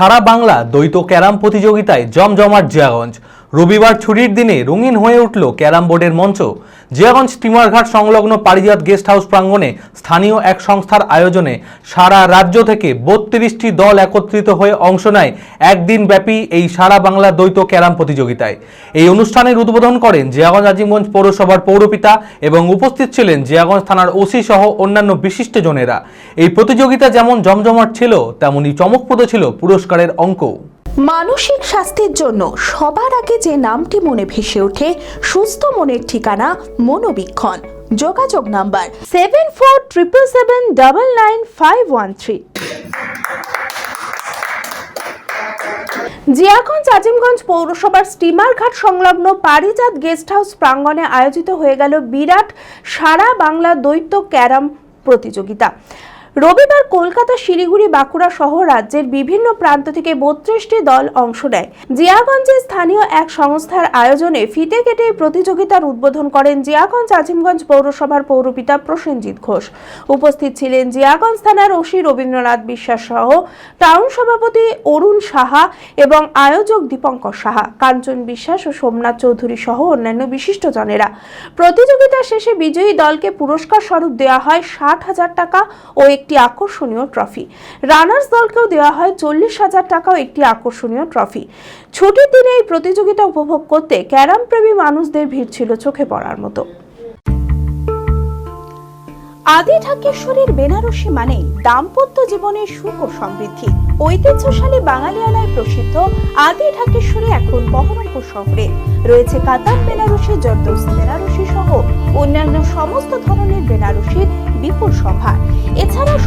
সারা বাংলা দ্বৈত ক্যারাম প্রতিযোগিতায় জমজমাট জিয়াগঞ্জ। রবিবার ছুটির দিনে রঙিন হয়ে উঠল ক্যারাম বোর্ডের মঞ্চ। জিয়াগঞ্জ স্টিমারঘাট সংলগ্ন পারিজাত গেস্ট হাউস প্রাঙ্গণে স্থানীয় এক সংস্থার আয়োজনে সারা রাজ্য থেকে বত্রিশটি দল একত্রিত হয়ে অংশ নেয় একদিন ব্যাপী এই সারা বাংলা দ্বৈত ক্যারাম প্রতিযোগিতায়। এই অনুষ্ঠানের উদ্বোধন করেন জিয়াগঞ্জ আজিমগঞ্জ পৌরসভার পৌরপিতা এবং উপস্থিত ছিলেন জিয়াগঞ্জ থানার ওসি সহ অন্যান্য বিশিষ্টজনেরা এই প্রতিযোগিতা যেমন জমজমাট ছিল তেমনি চমকপ্রদ ছিল পুরস্কারের অঙ্কও। মানসিক স্বাস্থ্যের জন্য সবার আগে যে নামটি মনে ভেসে ওঠে, সুস্থ মনের ঠিকানা মনোবীক্ষণ। যোগাযোগ number seven four triple seven double nine five one three Jiaganj Azimganj পৌরসভার স্টিমার ঘাট সংলগ্ন পারিজাত গেস্ট হাউস প্রাঙ্গণে আয়োজিত হয়ে গেল বিরাট সারা বাংলা দ্বৈত ক্যারাম প্রতিযোগিতা। রবিবার কলকাতা, শিলিগুড়ি, বাঁকুড়া সহ রাজ্যের বিভিন্ন প্রান্ত থেকে বত্রিশটি দল অংশ নেয়। জিয়াগঞ্জে স্থানীয় এক সংস্থার আয়োজনে ফিতে কেটে প্রতিযোগিতার উদ্বোধন করেন জিয়াগঞ্জ আজিমগঞ্জ পৌরসভার পৌরপিতা প্রসেনজিৎ ঘোষ। উপস্থিত ছিলেন জিয়াগঞ্জ থানার ওসি রবীন্দ্রনাথ বিশ্বাস সহ টাউন সভাপতি অরুণ সাহা এবং আয়োজক দীপঙ্কর সাহা, কাঞ্চন বিশ্বাস ও সোমনাথ চৌধুরী সহ অন্যান্য বিশিষ্টজনেরা প্রতিযোগিতা শেষে বিজয়ী দলকে পুরস্কার স্বরূপ দেওয়া হয় ষাট হাজার টাকা ও একটি আকর্ষণীয় ট্রফি রানার্স দলকেও দেওয়া হয় চল্লিশ হাজার টাকা ও একটি আকর্ষণীয় ট্রফি ছুটির দিনে এই প্রতিযোগিতা উপভোগ করতে ক্যারাম প্রেমী মানুষদের ভিড় ছিল চোখে পড়ার মতো। আদি ঢাকেশ্বরীর বেনারসি মানেই দাম্পত্য জীবনের সুখ ও সমৃদ্ধি। ঐতিহ্যশালী বাঙালিয়ানায় প্রসিদ্ধ আদি ঢাকেশ্বরী এখন বহরমপুর শহরে। রয়েছে কাতার বেনারসি জর্দৌসি বেনারসি সহ অন্যান্য সমস্ত ধরনের বেনারসির বিপুল এছাড়া